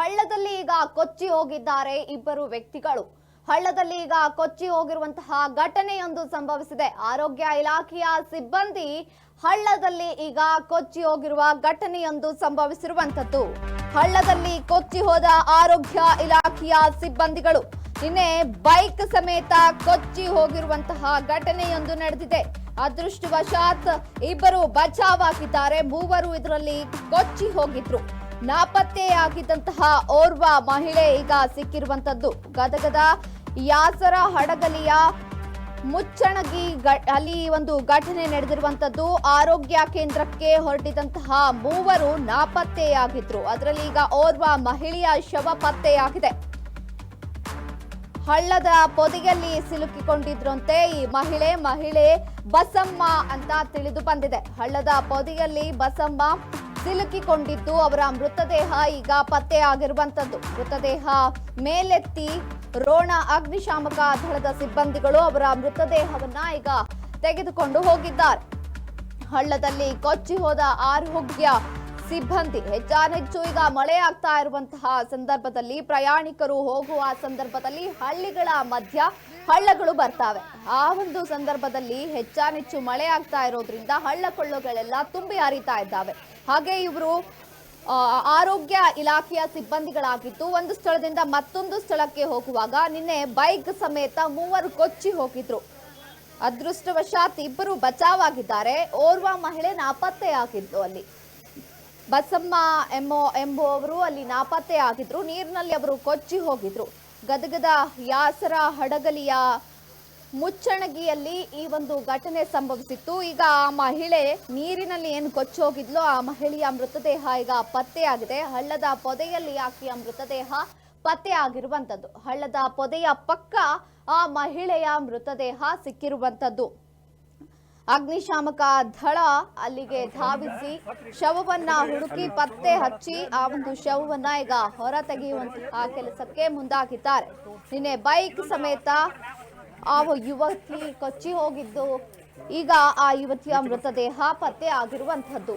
ಹಳ್ಳದಲ್ಲಿ ಈಗ ಕೊಚ್ಚಿ ಹೋಗಿದ್ದಾರೆ ಇಬ್ಬರು ವ್ಯಕ್ತಿಗಳು. ಹಳ್ಳದಲ್ಲಿ ಈಗ ಕೊಚ್ಚಿ ಹೋಗಿರುವಂತಹ ಘಟನೆಯೊಂದು ಸಂಭವಿಸಿದೆ. ಆರೋಗ್ಯ ಇಲಾಖೆಯ ಸಿಬ್ಬಂದಿ ಹಳ್ಳದಲ್ಲಿ ಈಗ ಕೊಚ್ಚಿ ಹೋಗಿರುವ ಘಟನೆಯೊಂದು ಸಂಭವಿಸಿರುವಂತದ್ದು ಹಳ್ಳದಲ್ಲಿ ಕೊಚ್ಚಿ ಹೋದ ಆರೋಗ್ಯ ಇಲಾಖೆಯ ಸಿಬ್ಬಂದಿಗಳು ನಿನ್ನೆ ಬೈಕ್ ಸಮೇತ ಕೊಚ್ಚಿ ಹೋಗಿರುವಂತಹ ಘಟನೆಯೊಂದು ನಡೆದಿದೆ. ಅದೃಷ್ಟವಶಾತ್ ಇಬ್ಬರು ಬಚಾವಾಗಿದ್ದಾರೆ ಮೂವರು ಇದರಲ್ಲಿ ಕೊಚ್ಚಿ ಹೋಗಿದ್ರು. ನಾಪತ್ತೆಯಾಗಿದ್ದಂತಹ ಓರ್ವ ಮಹಿಳೆ ಈಗ ಸಿಕ್ಕಿರುವಂತದ್ದು ಗದಗದ ಯಾಸರ ಹಡಗಲಿಯ ಮುಚ್ಚಣಗಿ ಅಲ್ಲಿ ಒಂದು ಘಟನೆ ನಡೆದಿರುವಂತದ್ದು ಆರೋಗ್ಯ ಕೇಂದ್ರಕ್ಕೆ ಹೊರಟಿದಂತಹ ಮೂವರು ನಾಪತ್ತೆಯಾಗಿದ್ರು. ಅದರಲ್ಲಿ ಈಗ ಓರ್ವ ಮಹಿಳೆಯ ಶವ ಪತ್ತೆಯಾಗಿದೆ. ಹಳ್ಳದ ಪೊದೆಯಲ್ಲಿ ಸಿಲುಕಿಕೊಂಡಿದ್ರಂತೆ ಈ ಮಹಿಳೆ. ಮಹಿಳೆ ಬಸಮ್ಮ ಅಂತ ತಿಳಿದು ಬಂದಿದೆ. ಹಳ್ಳದ ಪೊದೆಯಲ್ಲಿ ಬಸಮ್ಮ ಸಿಲುಕಿಕೊಂಡಿದ್ದು ಅವರ ಮೃತದೇಹ ಈಗ ಪತ್ತೆಯಾಗಿರುವಂತದ್ದು ಮೃತದೇಹ ಮೇಲೆತ್ತಿ ರೋಣ ಅಗ್ನಿಶಾಮಕ ದಳದ ಸಿಬ್ಬಂದಿಗಳು ಅವರ ಮೃತದೇಹವನ್ನ ಈಗ ತೆಗೆದುಕೊಂಡು ಹೋಗಿದ್ದಾರೆ. ಹಳ್ಳದಲ್ಲಿ ಕೊಚ್ಚಿ ಹೋದ ಆರೋಗ್ಯ ಸಿಬ್ಬಂದಿ ಹೆಚ್ಚಾನೆಚ್ಚು ಈಗ ಮಳೆ ಆಗ್ತಾ ಇರುವಂತಹ ಸಂದರ್ಭದಲ್ಲಿ ಪ್ರಯಾಣಿಕರು ಹೋಗುವ ಸಂದರ್ಭದಲ್ಲಿ ಹಳ್ಳಿಗಳ ಮಧ್ಯ ಹಳ್ಳಗಳು ಬರ್ತಾವೆ. ಆ ಒಂದು ಸಂದರ್ಭದಲ್ಲಿ ಹೆಚ್ಚಾನೆಚ್ಚು ಮಳೆ ಆಗ್ತಾ ಇರೋದ್ರಿಂದ ಹಳ್ಳ ಕೊಳ್ಳುಗಳೆಲ್ಲ ತುಂಬಿ ಹರಿತಾ ಇದ್ದಾವೆ. ಹಾಗೆ ಇವರು ಆರೋಗ್ಯ ಇಲಾಖೆಯ ಸಿಬ್ಬಂದಿಗಳಾಗಿದ್ದು ಒಂದು ಸ್ಥಳದಿಂದ ಮತ್ತೊಂದು ಸ್ಥಳಕ್ಕೆ ಹೋಗುವಾಗ ನಿನ್ನೆ ಬೈಕ್ ಸಮೇತ ಮೂವರು ಕೊಚ್ಚಿ ಹೋಗಿದ್ರು. ಅದೃಷ್ಟವಶಾತ್ ಇಬ್ಬರು ಬಚಾವಾಗಿದ್ದಾರೆ. ಓರ್ವ ಮಹಿಳೆ ನಾಪತ್ತೆಯಾಗಿದ್ದು ಅಲ್ಲಿ. ಬಸಮ್ಮ ಎಂಬೋ, ಎಂಬುವವರು ಅಲ್ಲಿ ನಾಪತ್ತೆ ಆಗಿದ್ರು. ನೀರಿನಲ್ಲಿ ಅವರು ಕೊಚ್ಚಿ ಹೋಗಿದ್ರು. ಗದಗದ ಯಾಸರ ಹಡಗಲಿಯ ಮುಚ್ಚಣಗಿಯಲ್ಲಿ ಈ ಒಂದು ಘಟನೆ ಸಂಭವಿಸಿತ್ತು. ಈಗ ಆ ಮಹಿಳೆ ನೀರಿನಲ್ಲಿ ಏನು ಕೊಚ್ಚೋಗಿದ್ಲೋ ಆ ಮಹಿಳೆಯ ಮೃತದೇಹ ಈಗ ಪತ್ತೆಯಾಗಿದೆ. ಹಳ್ಳದ ಪೊದೆಯಲ್ಲಿ ಆಕೆಯ ಮೃತದೇಹ ಪತ್ತೆ ಆಗಿರುವಂತದ್ದು ಹಳ್ಳದ ಪೊದೆಯ ಪಕ್ಕ ಆ ಮಹಿಳೆಯ ಮೃತದೇಹ ಸಿಕ್ಕಿರುವಂತದ್ದು ಅಗ್ನಿಶಾಮಕ ದಳ ಅಲ್ಲಿಗೆ ಧಾವಿಸಿ ಶವವನ್ನ ಹುಡುಕಿ ಪತ್ತೆ ಹಚ್ಚಿ ಆ ಒಂದು ಶವವನ್ನ ಈಗ ಹೊರ ತೆಗೆಯುವಂತಹ ಕೆಲಸಕ್ಕೆ ಮುಂದಾಗಿದ್ದಾರೆ. ನಿನ್ನೆ ಬೈಕ್ ಸಮೇತ ಆ ಯುವತಿ ಕೊಚ್ಚಿ ಹೋಗಿದ್ದು. ಈಗ ಆ ಯುವತಿಯ ಮೃತದೇಹ ಪತ್ತೆ ಆಗಿರುವಂತದ್ದು